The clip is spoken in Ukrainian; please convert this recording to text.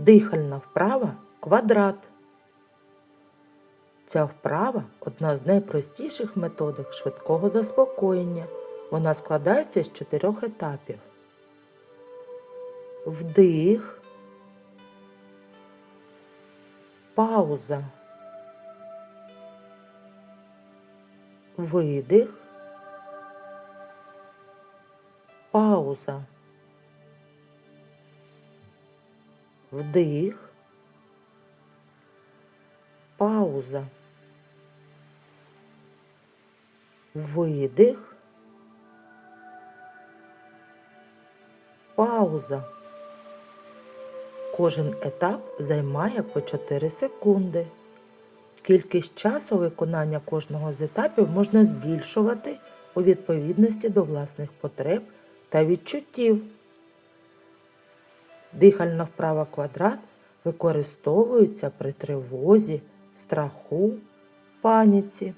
Дихальна вправа квадрат. Ця вправа одна з найпростіших методик швидкого заспокоєння. Вона складається з чотирьох етапів. Вдих. Пауза. Видих. Пауза. Вдих. Пауза. Видих. Пауза. Кожен етап займає по 4 секунди. Кількість часу виконання кожного з етапів можна збільшувати у відповідності до власних потреб та відчуттів. Дихальна вправа квадрат використовується при тривозі, страху, паніці.